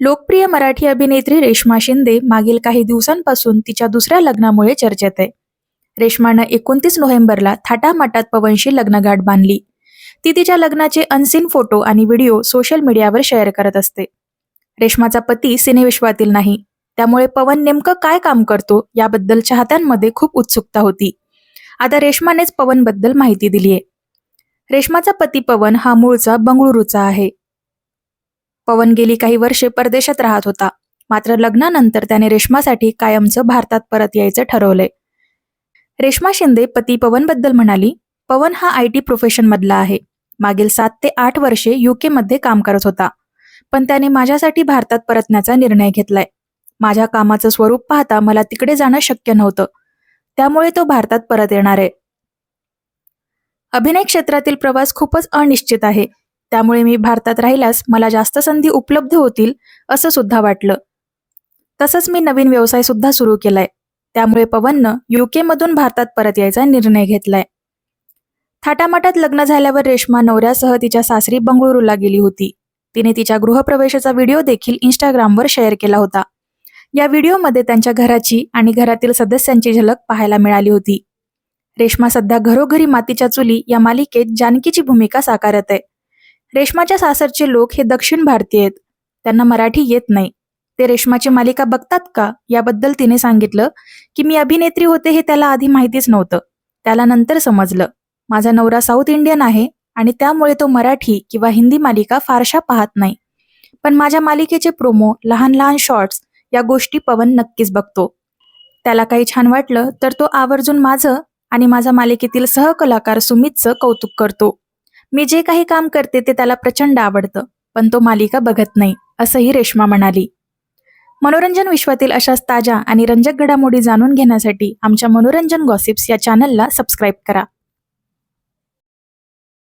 लोकप्रिय मराठी अभिनेत्री रेश्मा शिंदे मागील काही दिवसांपासून तिच्या दुसऱ्या लग्नामुळे चर्चेत आहे. रेश्मानं एकोणतीस नोव्हेंबरला थाटामाटात पवनशी लग्नगाठ बांधली. ती तिच्या लग्नाचे अनसीन फोटो आणि व्हिडिओ सोशल मीडियावर शेअर करत असते. रेश्माचा पती सिनेविश्वातील नाही. त्यामुळे पवन नेमकं काय काम करतो याबद्दल चाहत्यांमध्ये खूप उत्सुकता होती. आता रेश्मानेच पवनबद्दल माहिती दिली आहे रेश्माचा पती पवन हा मूळचा बंगळुरूचा आहे. पवन गेली काही वर्षे परदेशात राहत होता. मात्र लग्नानंतर त्याने रेश्मासाठी कायमचं भारतात परत यायचं ठरवलंय. रेश्मा शिंदे पती पवनबद्दल म्हणाली पवन हा आय टी प्रोफेशनमधला आहे. मागील सात ते आठ वर्षे युकेमध्ये काम करत होता. पण त्याने माझ्यासाठी भारतात परतण्याचा निर्णय घेतलाय. माझ्या कामाचं स्वरूप पाहता मला तिकडे जाणं शक्य नव्हतं. त्यामुळे तो भारतात परत येणार आहे. अभिनय क्षेत्रातील प्रवास खूपच अनिश्चित आहे. त्यामुळे मी भारतात राहिल्यास मला जास्त संधी उपलब्ध होतील असं सुद्धा वाटलं. तसंच मी नवीन व्यवसाय सुद्धा सुरू केलाय. त्यामुळे पवननं युके मधून भारतात परत यायचा निर्णय घेतलाय. थाटामाटात लग्न झाल्यावर रेश्मा नवऱ्यासह तिच्या सासरी बंगळुरूला गेली होती. तिने तिच्या गृहप्रवेशाचा व्हिडिओ देखील इंस्टाग्रामवर शेअर केला होता. या व्हिडिओमध्ये त्यांच्या घराची आणि घरातील सदस्यांची झलक पाहायला मिळाली होती. रेश्मा सध्या घरोघरी मातीच्या चुली या मालिकेत जानकीची भूमिका साकारत आहे. रेश्माच्या सासरचे लोक हे दक्षिण भारतीय आहेत. त्यांना मराठी येत नाही. ते रेशमाची मालिका बघतात का? याबद्दल तिने सांगितलं की मी अभिनेत्री होते हे त्याला आधी माहितीच नव्हतं. त्याला नंतर समजलं. माझा नवरा साऊथ इंडियन आहे आणि त्यामुळे तो मराठी किंवा हिंदी मालिका फारशा पाहत नाही. पण माझ्या मालिकेचे प्रोमो लहान लहान शॉर्ट्स या गोष्टी पवन नक्कीच बघतो. त्याला काही छान वाटलं तर तो आवर्जून माझं आणि माझ्या मालिकेतील सहकलाकार सुमितचं कौतुक करतो. मी जे काही काम करते ते त्याला प्रचंड आवडतं पण तो मालिका बघत नाही असंही रेश्मा म्हणाली. मनोरंजन विश्वातील अशाच ताज्या आणि रंजक घडामोडी जाणून घेण्यासाठी आमच्या मनोरंजन गॉसिप्स या चॅनलला सबस्क्राईब करा.